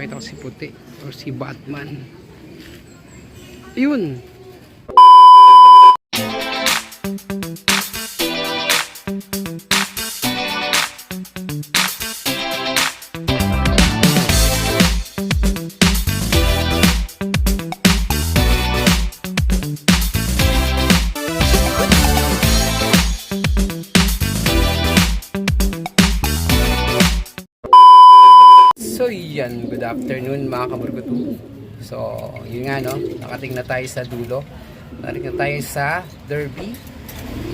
nakita ko si Puti or si Batman. Yun. So yan, good afternoon mga kaburgutu. So, yun nga no, nakating na tayo sa dulo. Nakating na tayo sa Derby.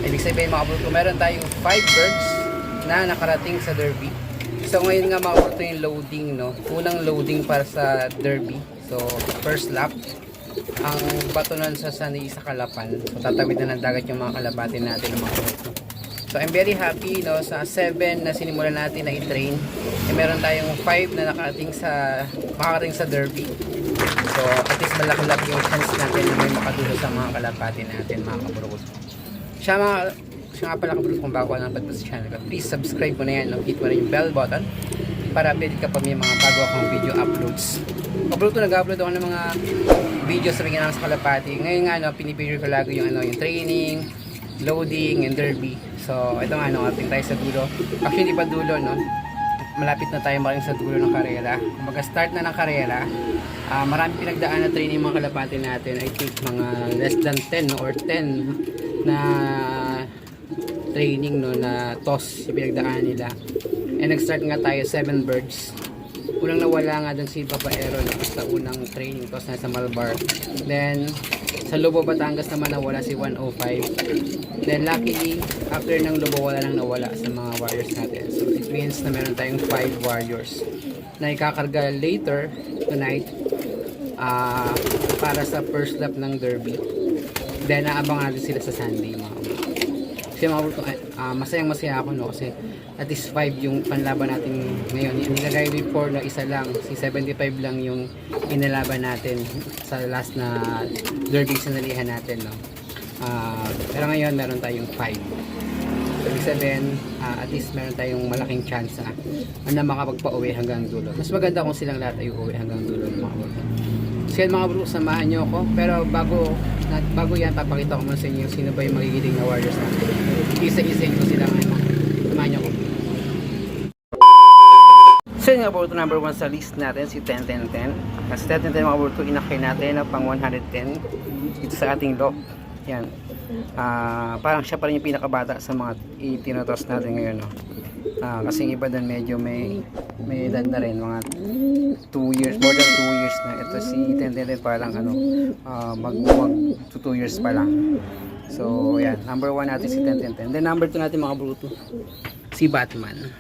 Ibig sabihin mga kaburgutu, meron tayong 5 birds na nakarating sa Derby. So ngayon nga mga kaburgutu yung loading no, unang loading para sa Derby. So, first lap. Ang bato nun sa sanay sa Kalapan. So, tatawid na ng dagat yung mga kalabati natin mga kaburgutu. So I'm very happy no sa 7 na sinimulan natin na i-train. Eh, meron tayong 5 na nakarating sa makarating sa derby. So at least malaki-laki yung chance natin na may makadulo sa mga kalapati natin mga kaburukos. Siya mga siya nga pala kaburukos kung bago ka lang sa channel ko. Please subscribe mo na yan. No? Hit mo na yung bell button para update ka pa may mga bago akong video uploads. Kaburukos nag-upload ako ng mga videos sa mga sa kalapati. Ngayon nga no, pinipicture ko lagi yung ano yung training, loading and derby. So, ito nga, no, ating tayo sa dulo. Actually, hindi pa dulo, no? Malapit na tayo maring sa dulo ng karera. Kumbaga, start na ng karera. Ah, marami pinagdaan na training mga kalapati natin. I think mga less than 10 no, or 10 na training no na toss yung pinagdaan nila. And nag-start nga tayo 7 birds. Unang nawala nga dun si Papaero no, sa unang training toss na sa Malbar. Then sa Lobo Batangas naman nawala si 105. Then luckily, after ng Lobo wala nang nawala sa mga warriors natin. So it means na meron tayong 5 warriors na ikakarga later tonight ah para sa first lap ng derby. Then aabangan natin sila sa Sunday mga. Kasi mga kabro, ah, masayang masaya ako no kasi at least 5 yung panlaban natin ngayon. Hindi kagaya before na isa lang, si 75 lang yung inalaban natin sa last na derby sinalihan natin no. Ah, pero ngayon meron tayong 5. So, ibig sabihin, ah, at least meron tayong malaking chance ah, na makapagpa-uwi hanggang dulo. Mas maganda kung silang lahat ay uuwi hanggang dulo ng mga kabro. So yan mga bro, samahan nyo ako. Pero bago, na, bago yan, papakita ko muna sa inyo sino ba yung magiging na warriors natin. Isa-isa ko sila ngayon. Samahan nyo ako. So yun nga bro, number 1 sa list natin, si 10-10-10. Kasi 10-10-10 mga bro, inakay natin na pang 110 dito sa ating lock. Yan. Ah, parang siya pa rin yung pinakabata sa mga itinotos natin ngayon. No? Ah, kasi iba doon medyo may may edad na rin mga 2 years more than 2 years na. Ito si Tenten pa lang ano ah, mag mag 2 years pa lang. So yan number 1 natin si Tenten then number 2 natin mga bruto si Batman.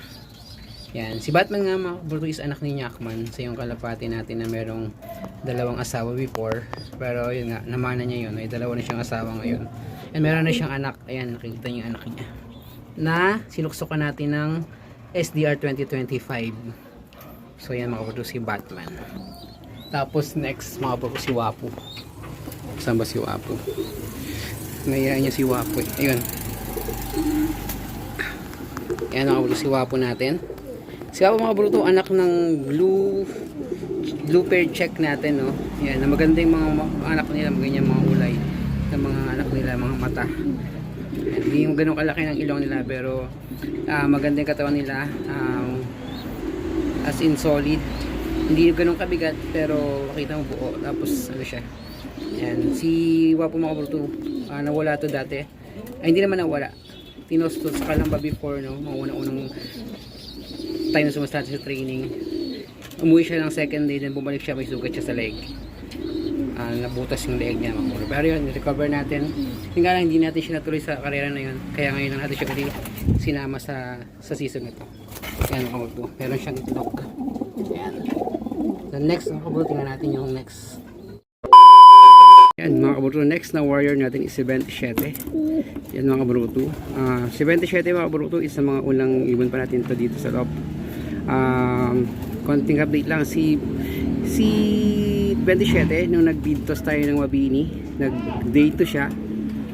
Yan si Batman nga mga bruto is anak ni Nyakman. Sa yung kalapati natin na merong dalawang asawa before. Pero yun nga namana niya yun. May dalawa na siyang asawa ngayon. And meron na siyang anak. Ayan nakikita niyo yung anak niya na sinuksukan natin ng SDR 2025 so yan mga si Batman. Tapos next mga bro si Wapo saan ba si Wapo naiyan niya si Wapo eh. ayun. Yan mga si Wapo natin. Si Wapo mga bro to anak ng blue blue pair check natin no yan na maganda yung mga anak nila maganda yung mga ulay ng mga anak nila mga mata hindi yung ganun kalaki ng ilong nila pero ah, maganda yung katawan nila um, as in solid. Hindi yung ganun kabigat pero makita mo buo tapos ano siya. Yan si Wapo mga bruto ah, nawala to dati. Ay hindi naman nawala. Tinost to sa kalamba before no? Mga unang-unang time na sumastart sa training. Umuwi siya ng second day then bumalik siya may sugat siya sa leg Ah, nabutas yung leg niya mga. Pero yun, recover natin. Yung lang, hindi natin siya natuloy sa karera na yun. Kaya ngayon lang natin siya ulit sinama sa sa season na to. Yan mga bro. Meron siyang itlog. Yan. The next mga bro, tingnan natin yung next. Yan mga kabruto, next na warrior natin is 77. Yan mga kabruto. Ah, 77 mga kabruto is sa mga unang ibon pa natin to dito sa loob. Um, konting update lang si si 27 nung nag-bid toss tayo ng Wabini, nag-day 2 siya.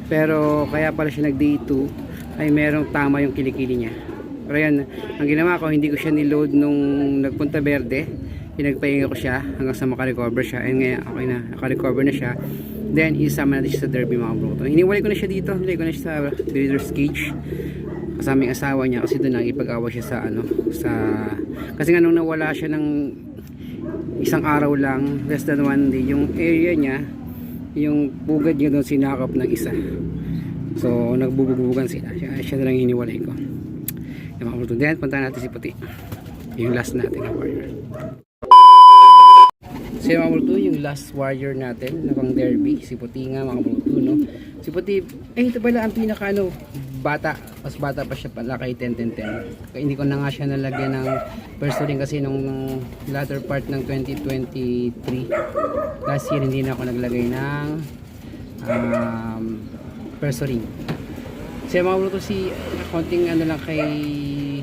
Pero kaya pala siya nag-day 2 ay merong tama yung kilikili niya. Pero yan, ang ginawa ko, hindi ko siya niload nung nagpunta Verde. Pinagpahinga ko siya hanggang sa makarecover siya. And ngayon okay na nakarecover na siya. Then isama natin siya sa derby mga bruto iniwalay ko na siya dito. Nilagay ko na siya sa breeder's cage. Kasama yung asawa niya kasi doon nakipag-awa siya sa ano sa kasi nga nung nawala siya ng isang araw lang less than one day yung area niya yung bugad niya doon sinakop ng isa. So nagbubugbugbugan sila. Siya, siya na lang hiniwalay ko. Yung mga then punta natin si puti. Yung last natin na warrior. So yung mga bulto, yung last warrior natin na pang derby, si Puti nga mga bulto, no? Si Puti, eh ito pala ang pinaka ano, bata, mas bata pa siya pala kay 10-10-10. Kaya hindi ko na nga siya nalagyan ng first ring kasi nung, latter part ng 2023. Last year hindi na ako naglagay ng um, first ring. Mga bulto, si konting ano lang kay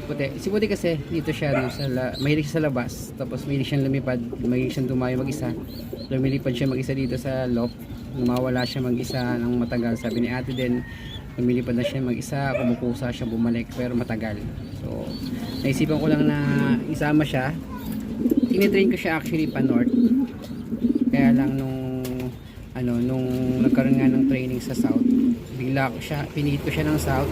Puti. Si Puti kasi dito siya no, sa la, mahilig siya sa labas. Tapos mahilig siyang lumipad, mahilig siyang dumayo mag-isa. Lumilipad siya mag-isa dito sa loft. Lumawala siya mag-isa ng matagal. Sabi ni ate din, lumilipad na siya mag-isa, kumukusa siya bumalik pero matagal. So, naisipan ko lang na isama siya. Tinitrain ko siya actually pa north. Kaya lang nung ano nung nagkaroon nga ng training sa south, bigla ko siya, pinihit ko siya ng south.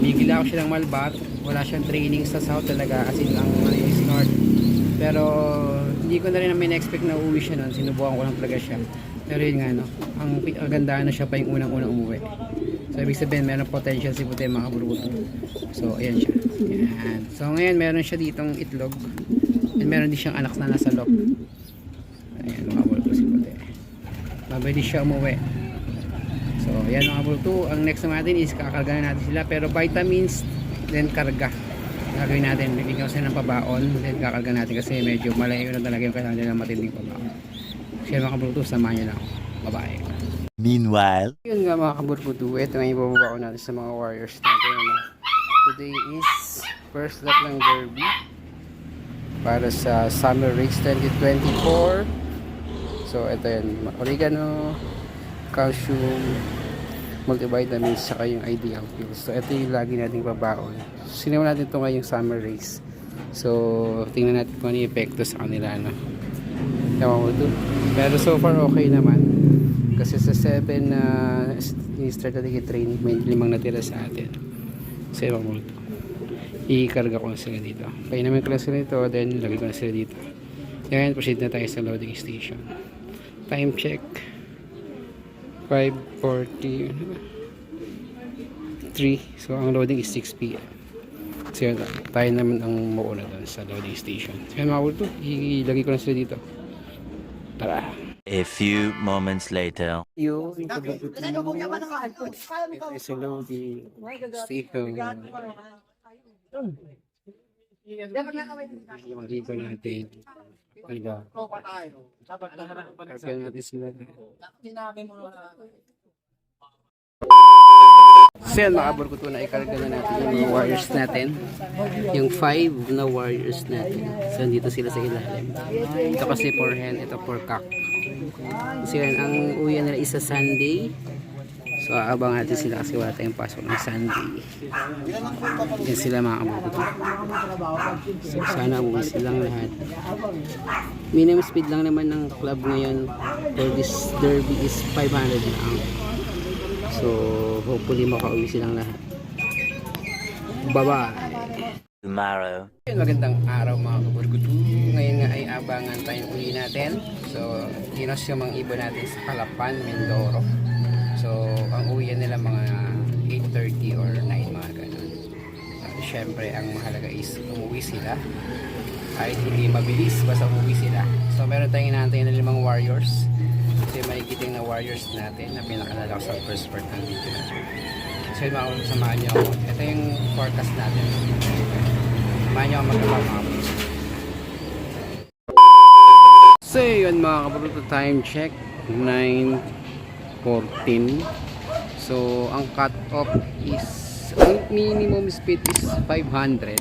Bigla ko siya ng malbat. Wala siyang training sa south talaga as in ang ano is north. Pero hindi ko na rin namin expect na uwi siya noon. Sinubukan ko lang talaga siya. Pero yun nga no, ang, ang ganda na siya pa yung unang-unang umuwi. So ibig sabihin meron potential si Puti mga. So ayan siya. Ayan. So ngayon meron siya ditong itlog. And meron din siyang anak na nasa lock. Ayan mga kabruto si Puti. Mabay siya umuwi. So, yan mga bulto. Ang next naman natin is kakarga na natin sila. Pero vitamins, then karga. Gagawin natin. Bibigyan ko sila ng pabaon. Then kakarga natin kasi medyo malayo na talaga yung kailangan nila ng matinding pabaon. Yan mga bulto. Samahan nyo lang. Bye-bye. Meanwhile, Yun nga mga kaburbudu. Ito nga yung bababa ko natin sa mga warriors natin. Ano. Today is first lap ng derby. Para sa Summer Race 2024. So, ito yan. Oregano, calcium, multivitamins, saka yung ideal pills. So, ito yung lagi nating babaon. Sinimulan natin ito ngayong summer race. So, tingnan natin kung ano yung epekto sa kanila. Ano. Ewan ko. Pero so far, okay naman. Kasi sa 7 na uh, start natin i-train, may limang natira sa atin. So, ewan ko to. I-karga ko na sila dito. Painamin ko lang sila then lagay ko na sila dito. Yan, proceed na tayo sa loading station. Time check. 5.40 3 so ang loading is 6 p.m. so yun tayo naman ang mauna doon sa loading station so yun mga ulto ilagay ko na sila dito tara a few moments later. ito is sa loading station yung rigo natin Kaya, kaya natin sila. So yan mga barkuto na ikarga na natin yung mga warriors natin. Yung 5 na warriors natin. So dito sila sa ilalim. Ito kasi for hen, ito for cock. Yan, ang uwi nila isa Sunday. So aabang natin sila kasi wala tayong pasok ng Sunday. Yan sila mga kabarkuto. So sana uwi silang lahat. Minimum speed lang naman ng club ngayon for this derby is 500 lang. So, hopefully makauwi silang lahat. Bye-bye! Tomorrow. Magandang araw mga kaburgudu. Ngayon nga ay abangan tayong uli natin. So, dinos yung mga ibon natin sa Calapan, Mindoro. So, ang uwian nila mga 8.30 or 9 mga ganun. Uh, Siyempre, ang mahalaga is umuwi sila. Kahit hindi mabilis, basta umuwi sila. So, meron tayong inaantay na limang warriors. So, yung mahigiting na warriors natin na pinakalala ko sa first part ng video na. So, yun mga samahan niyo ako. Ito yung forecast natin. Samahan magkakaw mga boys. So, yun mga kabruto, time check. 9.14. So, ang cut-off is, ang minimum speed is 500.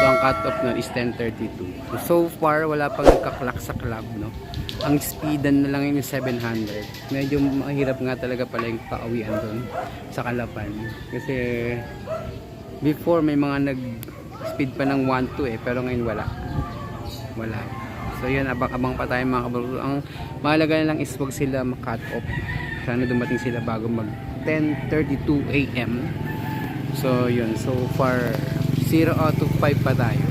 So, ang cut-off nun is 1032. So, far, wala pang nagkaklak sa club, no? Ang speedan na lang yun is 700. Medyo mahirap nga talaga pala yung pauwian doon sa Kalapan. Kasi, before may mga nag-speed pa ng 1-2 eh, pero ngayon wala. Wala. So yun, abang-abang pa tayo mga kabro. Ang mahalaga na lang is wag sila makat off. Sana dumating sila bago mag 10.32 a.m. So yun, so far 0 out of 5 pa tayo.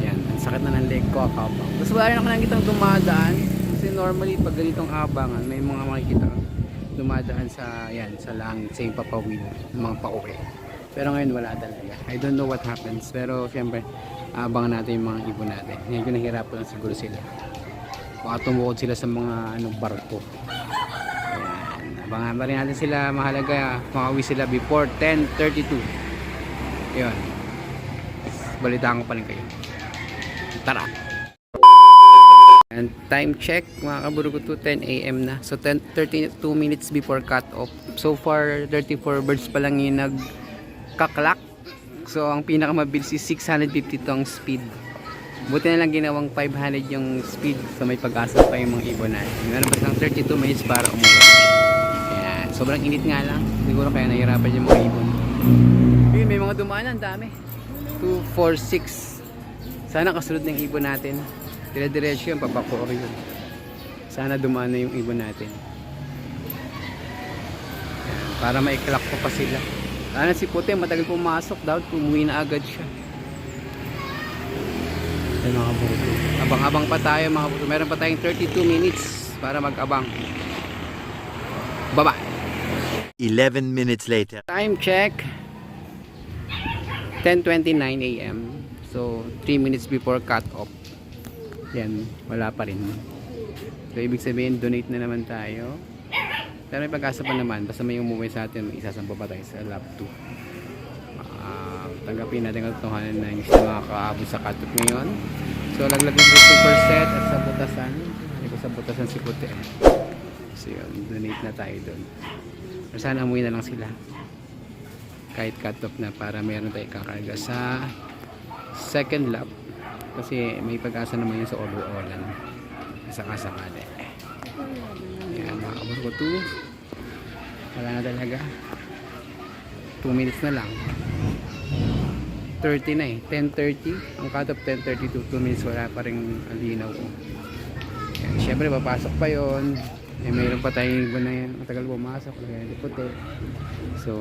Yan, ang sakit na ng leg ko, kakabang. Tapos wala rin ako nakikitang dumadaan. Kasi normally pag ganitong abangan, may mga makikita dumadaan sa yan sa langit sa yung papawid ng mga pauwi pero ngayon wala talaga I don't know what happens pero syempre abangan natin yung mga ibon natin ngayon nahihirapan lang siguro sila baka tumukod sila sa mga ano, barko Ayan. abangan pa rin natin sila mahalaga makauwi sila before 10.32 yun balitaan ko pa rin kayo tara And time check, mga kaburo ko to 10 a.m. na. So 10, 32 minutes before cut off. So far 34 birds pa lang yung nagkaklak. So ang pinakamabilis is 650 tong speed. Buti na lang ginawang 500 yung speed. So may pag-asa pa yung mga ibon natin. Meron pa silang 32 minutes para umuwi. Ayan. Sobrang init nga lang. Siguro kaya nahirapan yung mga ibon. Yun, may mga dumaan ang dami. 2, 4, 6. Sana kasunod ng ibon natin. Dire-diretso yun, papakoro yun. Sana dumaan na yung ibon natin. Ayan, para maiklak ko pa sila. Sana si Puti, matagal pumasok daw, umuwi na agad siya. Ayan mga buto. Abang-abang pa tayo mga buto. Meron pa tayong 32 minutes para mag-abang. Baba. 11 minutes later. Time check. 10.29 a.m. So, 3 minutes before cut off. Yan, wala pa rin. So, ibig sabihin, donate na naman tayo. Pero may pag-asa pa naman. Basta may umuwi sa atin, may isasampa pa tayo sa lab 2. Ah, tanggapin natin ang katotohanan na hindi sila makakaabot sa off ngayon. So, laglag na sa super set at sa butasan. Hindi ko sa butasan si Puti. So, yun, donate na tayo doon. Pero sana umuwi na lang sila. Kahit cut off na para meron tayo kakarga sa second lap kasi may pag-asa naman yun sa overallan sakasakali yan 2 wala na talaga 2 minutes na lang 30 na eh 10.30 ang cut off 10.32 2 minutes wala pa rin alinaw ko yan, syempre papasok pa yon eh, mayroon pa tayong iba na yan matagal pumasok kaya puti so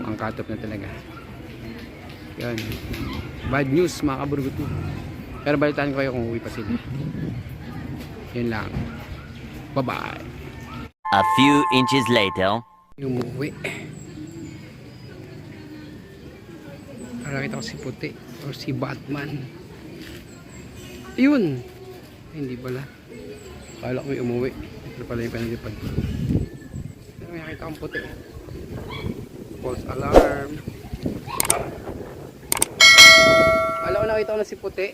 ang cut off na talaga yan. Bad news mga kaburguto. Pero balitaan ko kayo kung uwi pa sila. Yun lang. Bye-bye. A few inches later. Umuwi. Nakakita ko si Puti or si Batman. Yun! Ay, hindi pala. Kala ko may umuwi. Pero pala yung pinagipad ko. May nakita akong puti. False alarm. Kala ko nakita ko na si Puti.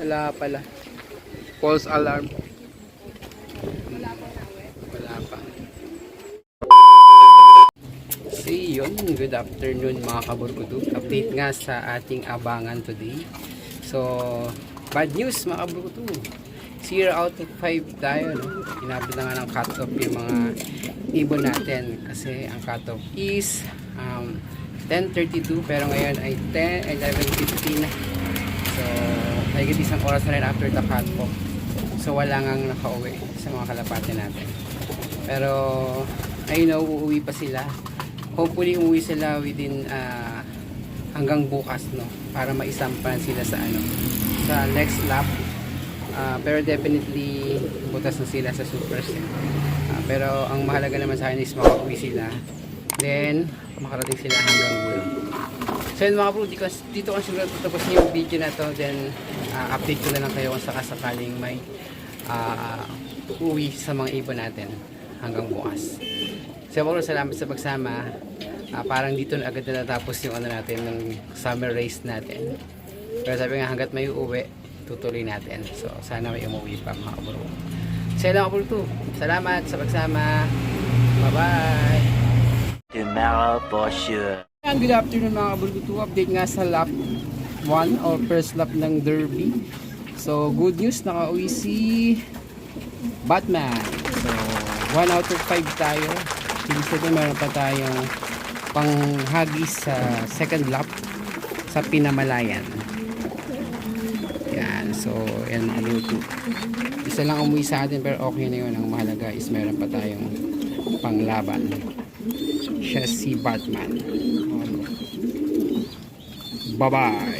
Wala pala. False alarm. Wala pa. See yun. Good afternoon mga kaburkudu. Update nga sa ating abangan today. So, bad news mga kaburkudu. 0 out of 5 tayo. No? Inabot na nga ng cut-off yung mga ibon natin. Kasi ang cut-off is um, 10.32 pero ngayon ay 10, 11.15 na. So, higit isang oras na rin after the cut-off. So, wala ngang nakauwi sa mga kalapate natin. Pero, I know, uuwi pa sila. Hopefully, umuwi sila within ah, hanggang bukas, no? Para maisampan sila sa ano, sa next lap. Ah, pero definitely, butas na sila sa super set. Ah, pero, ang mahalaga naman sa akin is makauwi sila. Then, makarating sila hanggang dulo. So yun mga bro, dito, ko siguro tapos yung video na to. Then, ah, update ko na lang kayo kung sakasakaling may ah, uwi sa mga ibon natin hanggang bukas. So bro, salamat sa pagsama. Ah, parang dito na agad na natapos yung ano natin, ng summer race natin. Pero sabi nga, hanggat may uuwi, tutuloy natin. So, sana may umuwi pa mga bro. So yun lang. Salamat sa pagsama. Bye-bye! Tomorrow for sure. Ayan, good afternoon mga kabulgutu. Update nga sa lap 1 or first lap ng Derby. So, good news, nakauwi si Batman. So, 1 out of 5 tayo. Ibig sabihin, meron pa tayong panghagis sa second lap sa Pinamalayan. Yan. So, yan mga bruto. Isa lang umuwi sa atin pero okay na yun. Ang mahalaga is meron pa tayong panglaban. Siya si Batman. Bye-bye.